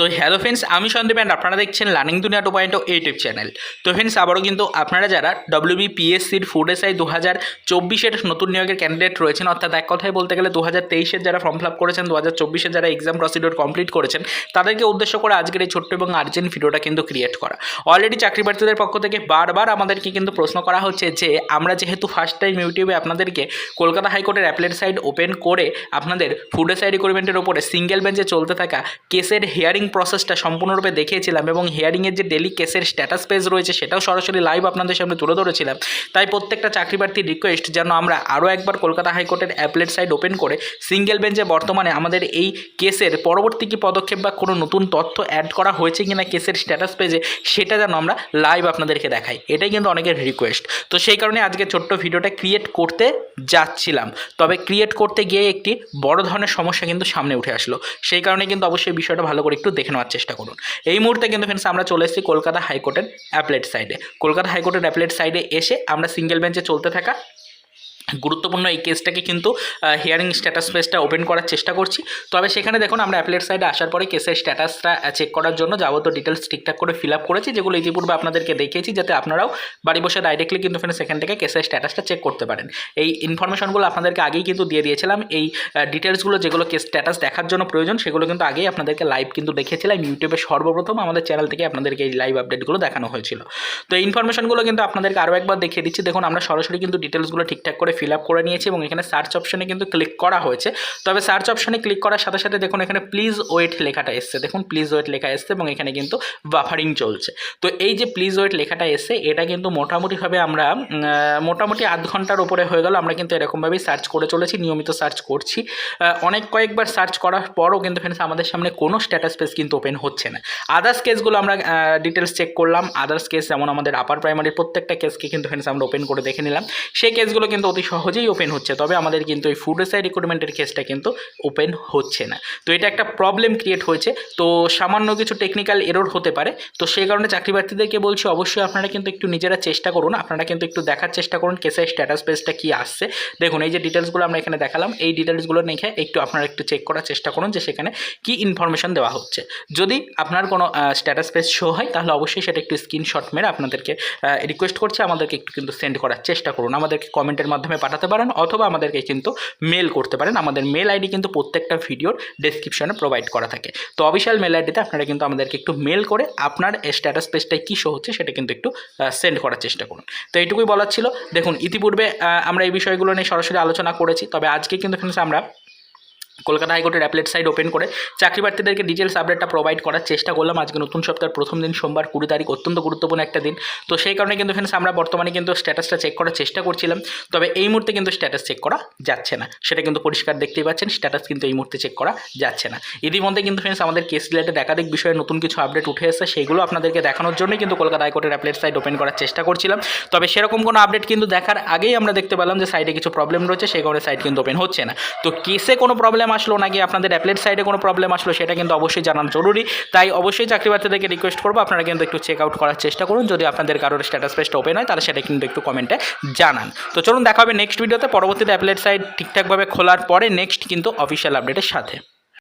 তো hello friends আমি Sandeep and আপনারা দেখছেন learning Duniya two point YouTube channel তো ফ্রেন্ডস আবারও কিন্তু আপনারা যারা ডব্লিউবি পিএসসির ফুড এসআই দু হাজার চব্বিশের নতুন নিয়োগের ক্যান্ডিডেট রয়েছেন, অর্থাৎ এক কথায় বলতে গেলে দু হাজার তেইশের যারা ফর্ম ফিল আপ করেছেন দু হাজার চব্বিশের যারা এক্সাম প্রসিডিওর কমপ্লিট করেছেন, তাদেরকে উদ্দেশ্য করে আজকের এই ছোট্ট এবং আর্জেন্ট ভিডিওটা কিন্তু ক্রিয়েট করা। অলরেডি চাকরি প্রার্থীদের পক্ষ থেকে বারবার আমাদেরকে কিন্তু প্রশ্ন করা হচ্ছে যে, আমরা যেহেতু ফার্স্ট টাইম ইউটিউবে আপনাদেরকে কলকাতা হাইকোর্টের অ্যাপলেট সাইড ওপেন করে আপনাদের ফুড এসআই রিক্রুটমেন্টের ওপরে সিঙ্গেল বেঞ্চে চলতে থাকা কেসের হিয়ারিং প্রসেসটা সম্পূর্ণরূপে দেখিয়েছিলাম এবং হিয়ারিংয়ের যে ডেলি কেসের স্ট্যাটাস পেজ রয়েছে সেটাও সরাসরি লাইভ আপনাদের সামনে তুলে ধরেছিলাম। তাই প্রত্যেকটা চাকরি প্রার্থীর রিকোয়েস্ট যেন আমরা আরও একবার কলকাতা হাইকোর্টের অ্যাপলেট সাইট ওপেন করে সিঙ্গেল বেঞ্চে বর্তমানে আমাদের এই কেসের পরবর্তী কী পদক্ষেপ বা কোনো নতুন তথ্য অ্যাড করা হয়েছে কিনা কেসের স্ট্যাটাস পেজে সেটা যেন আমরা লাইভ আপনাদেরকে দেখাই। এটাই কিন্তু অনেকের রিকোয়েস্ট তো সেই কারণে আজকে ছোট্ট ভিডিওটা ক্রিয়েট করতে যাচ্ছিলাম। তবে ক্রিয়েট করতে গিয়ে একটি বড় ধরনের সমস্যা কিন্তু সামনে উঠে আসলো। সেই কারণে কিন্তু অবশ্যই বিষয়টা ভালো করে একটু দেখে নেওয়ার চেষ্টা করুন। এই মুহূর্তে কিন্তু ফ্রেন্ডস আমরা চলে এসেছি কলকাতা হাইকোর্টের অ্যাপলেট সাইডে কলকাতা হাইকোর্টের অ্যাপলেট সাইডে এসে আমরা সিঙ্গেল বেঞ্চে চলতে থাকা গুরুত্বপূর্ণ এই কেসটাকে কিন্তু হিয়ারিং স্ট্যাটাস পেজটা ওপেন করার চেষ্টা করছি। তবে সেখানে দেখুন, আমরা অ্যাপলেট সাইডে আসার পরে কেসের স্ট্যাটাসটা চেক করার জন্য যাবতীয় ডিটেলস ঠিকঠাক করে ফিল আপ করেছি, যেগুলো ইতিপূর্বে আপনাদেরকে দেখিয়েছি, যাতে আপনারাও বাড়ি বসে ডাইরেক্টলি কিন্তু সেখান থেকে কেসের স্ট্যাটাসটা চেক করতে পারেন। এই ইনফরমেশনগুলো আপনাদেরকে আগেই কিন্তু দিয়ে দিয়েছিলাম। এই ডিটেলসগুলো যেগুলো কেস স্ট্যাটাস দেখার জন্য প্রয়োজন, সেগুলো কিন্তু আগেই আপনাদেরকে লাইভ কিন্তু দেখিয়েছিলাম ইউটিউবে সর্বপ্রথম আমাদের চ্যানেল থেকে আপনাদেরকে এই লাইভ আপডেটগুলো দেখানো হয়েছিল। তো এই ইনফরমেশনগুলো কিন্তু আপনাদেরকে আরও একবার দেখিয়ে দিচ্ছি। দেখুন, আমরা সরাসরি কিন্তু ডিটেলসগুলো ঠিকঠাক করে ফিল আপ করে নিয়েছি এবং এখানে সার্চ অপশনে কিন্তু ক্লিক করা হয়েছে। তবে সার্চ অপশনে ক্লিক করার সাথে সাথে দেখুন এখানে প্লিজ ওয়েট লেখাটা এসছে। দেখুন প্লিজ ওয়েট লেখা এসছে এবং এখানে কিন্তু বাফারিং চলছে। তো এই যে প্লিজ ওয়েট লেখাটা এসছে, এটা কিন্তু মোটামুটিভাবে আমরা মোটামুটি আধ ঘণ্টার উপরে হয়ে গেল। আমরা কিন্তু এরকমভাবেই সার্চ করে চলেছি, নিয়মিত সার্চ করছি। অনেক কয়েকবার সার্চ করার পরও কিন্তু ফ্রেন্ডস আমাদের সামনে কোনো স্ট্যাটাস পেজ কিন্তু ওপেন হচ্ছে না। আদার্স কেসগুলো আমরা ডিটেলস চেক করলাম। আদার্স কেস যেমন আমাদের আপার প্রাইমারির প্রত্যেকটা কেসকে কিন্তু ফ্রেন্ডস আমরা ওপেন করে দেখে নিলাম। সেই কেসগুলো কিন্তু অতি সহজেই ওপেন হচ্ছে, তবে আমাদের কিন্তু এই ফুড এসআই রিক্রুটমেন্টের কেসটা কিন্তু ওপেন হচ্ছে না। তো এটা একটা প্রবলেম ক্রিয়েট হয়েছে, তো সামান্য কিছু টেকনিক্যাল এরর হতে পারে, তো সেই কারণে চাকরি প্রার্থীদেরকে বলছি, অবশ্যই আপনারা কিন্তু একটু নিজেরা চেষ্টা করুন, আপনারা কিন্তু একটু দেখার চেষ্টা করুন কেসের স্ট্যাটাস পেজটা কী আসছে। দেখুন, এই যে ডিটেলসগুলো আমরা এখানে দেখালাম, এই ডিটেলসগুলো দেখে একটু আপনারা একটু চেক করার চেষ্টা করুন যে সেখানে কী ইনফরমেশন দেওয়া হচ্ছে। যদি আপনার কোনো স্ট্যাটাস পেজ শো হয়, তাহলে অবশ্যই সেটা একটু স্ক্রিনশট মেরে আপনাদেরকে রিকোয়েস্ট করছি, আমাদেরকে একটু কিন্তু সেন্ড করার চেষ্টা করুন। আমাদেরকে কমেন্টের মাধ্যমে পাঠাতে পারেন অথবা আমাদেরকে কিন্তু মেল করতে পারেন। আমাদের মেল আইডি কিন্তু প্রত্যেকটা ভিডিওর ডেসক্রিপশনে প্রোভাইড করা থাকে। তো অফিসিয়াল মেল আইডিতে আপনারা কিন্তু আমাদেরকে একটু মেল করে আপনার স্ট্যাটাস পেজটায় কী শো হচ্ছে সেটা কিন্তু একটু সেন্ড করার চেষ্টা করুন। তো এইটুকুই বলার ছিল। দেখুন, ইতিপূর্বে আমরা এই বিষয়গুলো নিয়ে সরাসরি আলোচনা করেছি। তবে আজকে কিন্তু ফ্রেন্ডস আমরা কলকাতা হাইকোর্টের অ্যাপলেট সাইট ওপেন করে চাকরি প্রার্থীদেরকে ডিটেলস আপডেটটা প্রোভাইড করার চেষ্টা করলাম। আজকে নতুন সপ্তাহের প্রথম দিন, সোমবার কুড়ি তারিখ, অত্যন্ত গুরুত্বপূর্ণ একটা দিন। তো সেই কারণে কিন্তু ফ্রেন্ডস আমরা বর্তমানে কিন্তু স্ট্যাটাসটা চেক করার চেষ্টা করছিলাম। তবে এই মুহূর্তে কিন্তু স্ট্যাটাস চেক করা যাচ্ছে না। সেটা কিন্তু পরিষ্কার দেখতেই পাচ্ছেন স্ট্যাটাস কিন্তু এই মুহূর্তে চেক করা যাচ্ছে না। ইতিমধ্যে কিন্তু ফ্রেন্ডস আমাদের কেস রিলেটেড একাধিক বিষয়ে নতুন কিছু আপডেট উঠে এসেছে, সেগুলো আপনাদেরকে দেখানোর জন্যই কিন্তু কলকাতা হাইকোর্টের অ্যাপলেট সাইট ওপেন করার চেষ্টা করছিলাম। তবে সেরকম কোনো আপডেট কিন্তু দেখার আগেই আমরা দেখতে পেলাম যে সাইটে কিছু প্রবলেম রয়েছে, সেই কারণে সাইট কিন্তু ওপেন হচ্ছে না। তো কেসে কোনো প্রবলেম আসলো নাকি আপনাদের অ্যাপলেট সাইডে কোনো প্রবলেম আসলো সেটা কিন্তু অবশ্যই জানানো জরুরি। তাই অবশ্যই চাকরি প্রার্থীদেরকে রিকোয়েস্ট করব, আপনারা কিন্তু একটু চেক আউট করার চেষ্টা করুন। যদি আপনাদের কারোর স্ট্যাটাস পেজটা ওপেন হয়, তাহলে সেটা কিন্তু একটু কমেন্টে জানান। তো চলুন, দেখা হবে নেক্সট ভিডিওতে পরবর্তীতে অ্যাপলেট সাইট ঠিকঠাকভাবে খোলার পরে নেক্সট কিন্তু অফিসিয়াল আপডেটের সাথে।